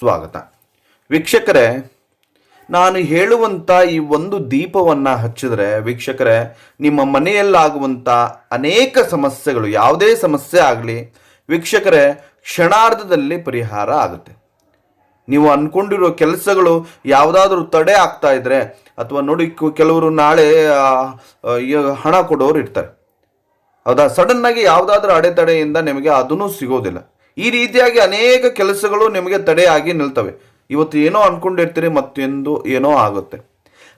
ಸ್ವಾಗತ. ವೀಕ್ಷಕರೇ, ನಾನು ಹೇಳುವಂಥ ಈ ಒಂದು ದೀಪವನ್ನು ಹಚ್ಚಿದ್ರೆ ವೀಕ್ಷಕರೇ, ನಿಮ್ಮ ಮನೆಯಲ್ಲಾಗುವಂಥ ಅನೇಕ ಸಮಸ್ಯೆಗಳು, ಯಾವುದೇ ಸಮಸ್ಯೆ ಆಗಲಿ, ವೀಕ್ಷಕರೇ, ಕ್ಷಣಾರ್ಧದಲ್ಲಿ ಪರಿಹಾರ ಆಗುತ್ತೆ. ನೀವು ಅನ್ಕೊಂಡಿರೋ ಕೆಲಸಗಳು ಯಾವುದಾದ್ರೂ ತಡೆ ಆಗ್ತಾ ಇದ್ರೆ, ಅಥವಾ ನೋಡಿ ಕೆಲವರು ನಾಳೆ ಹಣ ಕೊಡೋರು ಇರ್ತಾರೆ. ಹೌದಾ? ಸಡನ್ ಆಗಿ ಯಾವುದಾದ್ರೂ ಅಡೆತಡೆಯಿಂದ ನಿಮಗೆ ಅದನ್ನು ಸಿಗೋದಿಲ್ಲ. ಈ ರೀತಿಯಾಗಿ ಅನೇಕ ಕೆಲಸಗಳು ನಿಮಗೆ ತಡೆಯಾಗಿ ನಿಲ್ತವೆ. ಇವತ್ತು ಏನೋ ಅನ್ಕೊಂಡಿರ್ತೀರಿ ಮತ್ತೆಂದು ಏನೋ ಆಗುತ್ತೆ.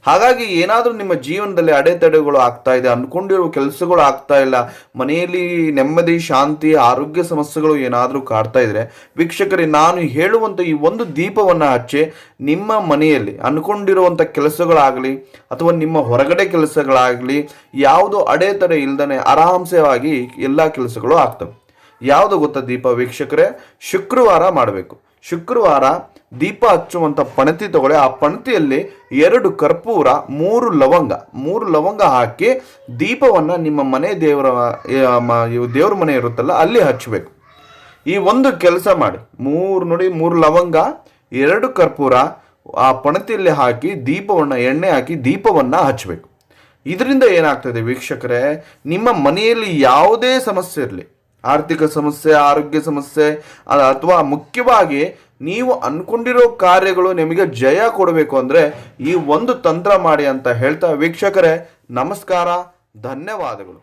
ಹಾಗಾಗಿ ಏನಾದರೂ ನಿಮ್ಮ ಜೀವನದಲ್ಲಿ ಅಡೆತಡೆಗಳು ಆಗ್ತಾ ಇದೆ, ಅನ್ಕೊಂಡಿರುವ ಕೆಲಸಗಳು ಆಗ್ತಾ ಇಲ್ಲ, ಮನೆಯಲ್ಲಿ ನೆಮ್ಮದಿ, ಶಾಂತಿ, ಆರೋಗ್ಯ ಸಮಸ್ಯೆಗಳು ಏನಾದರೂ ಕಾಡ್ತಾ ಇದ್ರೆ, ವೀಕ್ಷಕರೇ, ನಾನು ಹೇಳುವಂಥ ಈ ಒಂದು ದೀಪವನ್ನು ಹಚ್ಚಿ ನಿಮ್ಮ ಮನೆಯಲ್ಲಿ ಅನ್ಕೊಂಡಿರುವಂಥ ಕೆಲಸಗಳಾಗಲಿ ಅಥವಾ ನಿಮ್ಮ ಹೊರಗಡೆ ಕೆಲಸಗಳಾಗಲಿ ಯಾವುದು ಅಡೆತಡೆ ಇಲ್ಲದನೆ ಆರಾಮಸವಾಗಿ ಎಲ್ಲ ಕೆಲಸಗಳು ಆಗ್ತವೆ. ಯಾವುದು ಗೊತ್ತಾ ದೀಪ ವೀಕ್ಷಕರೇ? ಶುಕ್ರವಾರ ಮಾಡಬೇಕು. ಶುಕ್ರವಾರ ದೀಪ ಹಚ್ಚುವಂಥ ಪಣತಿ ತಗೊಳ್ಳಿ. ಆ ಪಣತಿಯಲ್ಲಿ ಎರಡು ಕರ್ಪೂರ, ಮೂರು ಲವಂಗ. ಮೂರು ಲವಂಗ ಹಾಕಿ ದೀಪವನ್ನು ನಿಮ್ಮ ಮನೆ ದೇವರ ದೇವ್ರ ಮನೆ ಇರುತ್ತಲ್ಲ, ಅಲ್ಲಿ ಹಚ್ಚಬೇಕು. ಈ ಒಂದು ಕೆಲಸ ಮಾಡಿ. ಮೂರು ನೋಡಿ, ಮೂರು ಲವಂಗ, ಎರಡು ಕರ್ಪೂರ, ಆ ಪಣತಿಯಲ್ಲಿ ಹಾಕಿ ದೀಪವನ್ನು, ಎಣ್ಣೆ ಹಾಕಿ ದೀಪವನ್ನು ಹಚ್ಚಬೇಕು. ಇದರಿಂದ ಏನಾಗ್ತದೆ ವೀಕ್ಷಕರೇ, ನಿಮ್ಮ ಮನೆಯಲ್ಲಿ ಯಾವುದೇ ಸಮಸ್ಯೆ ಇರಲಿ ಆರ್ಥಿಕ ಸಮಸ್ಯೆ, ಆರೋಗ್ಯ ಸಮಸ್ಯೆ ಅಥವಾ ಮುಖ್ಯವಾಗಿ ನೀವು ಅನ್ಕೊಂಡಿರೋ ಕಾರ್ಯಗಳು ನಿಮಗೆ ಜಯ ಕೊಡಬೇಕು ಅಂದರೆ ಈ ಒಂದು ತಂತ್ರ ಮಾಡಿ ಅಂತ ಹೇಳ್ತಾ ವೀಕ್ಷಕರೇ, ನಮಸ್ಕಾರ, ಧನ್ಯವಾದಗಳು.